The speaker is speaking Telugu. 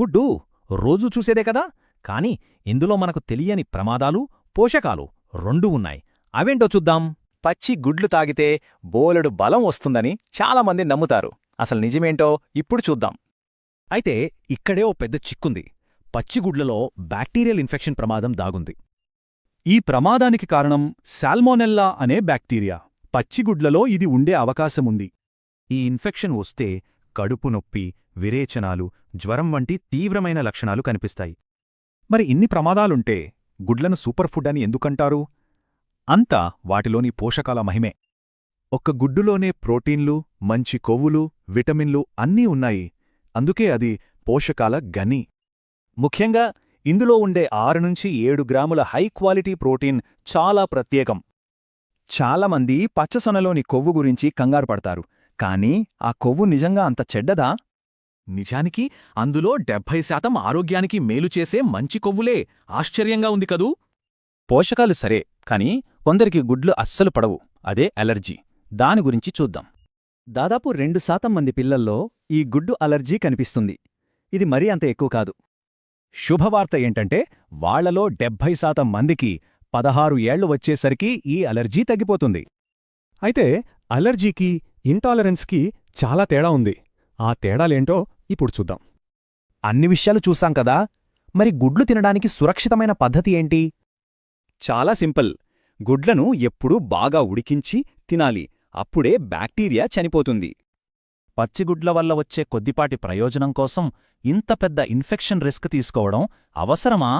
గుడ్డు రోజూ చూసేదే కదా? కాని ఇందులో మనకు తెలియని ప్రమాదాలు పోషకాలు రెండూ ఉన్నాయి. అవేంటో చూద్దాం. పచ్చి గుడ్లు తాగితే బోలెడు బలం వస్తుందని చాలామంది నమ్ముతారు. అసలు నిజమేంటో ఇప్పుడు చూద్దాం. అయితే ఇక్కడే ఓ పెద్ద చిక్కుంది. పచ్చిగుడ్లలో బ్యాక్టీరియల్ ఇన్ఫెక్షన్ ప్రమాదం దాగుంది. ఈ ప్రమాదానికి కారణం శాల్మోనెల్లా అనే బ్యాక్టీరియా. పచ్చిగుడ్లలో ఇది ఉండే అవకాశముంది. ఈ ఇన్ఫెక్షన్ వస్తే కడుపు నొప్పి విరేచనాలు జ్వరం వంటి తీవ్రమైన లక్షణాలు కనిపిస్తాయి. మరి ఇన్ని ప్రమాదాలుంటే గుడ్లను సూపర్ ఫుడ్ అని ఎందుకంటారు? అంతా వాటిలోని పోషకాల మహిమే. ఒక్క గుడ్డులోనే ప్రోటీన్లు మంచి కొవ్వులు విటమిన్లు అన్నీ ఉన్నాయి. అందుకే అది పోషకాల గని. ముఖ్యంగా ఇందులో ఉండే ఆరు నుంచి ఏడు గ్రాముల హై క్వాలిటీ ప్రోటీన్ చాలా ప్రత్యేకం. చాలామంది పచ్చసొనలోని కొవ్వు గురించి కంగారు పడతారు. కానీ ఆ కొవ్వు నిజంగా అంత చెడ్డదా? నిజానికి అందులో డెబ్భై శాతం ఆరోగ్యానికి మేలు చేసే మంచి కొవ్వులే. ఆశ్చర్యంగా ఉంది కదూ? పోషకాలు సరే కాని కొందరికి గుడ్లు అస్సలు పడవు. అదే అలర్జీ. దాని గురించి చూద్దాం. దాదాపు రెండు శాతం మంది పిల్లల్లో ఈ గుడ్డు అలర్జీ కనిపిస్తుంది. ఇది మరీ అంత ఎక్కువ కాదు. శుభవార్త ఏంటంటే వాళ్ళలో డెబ్భై శాతం మందికి పదహారు ఏళ్ళు వచ్చేసరికి ఈ అలర్జీ తగ్గిపోతుంది. అయితే అలర్జీకి ఇంటాలరెన్స్కి చాలా తేడా ఉంది. ఆ తేడాలేంటో ఇప్పుడు చూద్దాం. అన్ని విషయాలు చూసాం కదా! మరి గుడ్లు తినడానికి సురక్షితమైన పద్ధతి ఏంటి? చాలా సింపుల్. గుడ్లను ఎప్పుడూ బాగా ఉడికించి తినాలి. అప్పుడే బ్యాక్టీరియా చనిపోతుంది. పచ్చిగుడ్ల వల్ల వచ్చే కొద్దిపాటి ప్రయోజనం కోసం ఇంత పెద్ద ఇన్ఫెక్షన్ రిస్క్ తీసుకోవడం అవసరమా?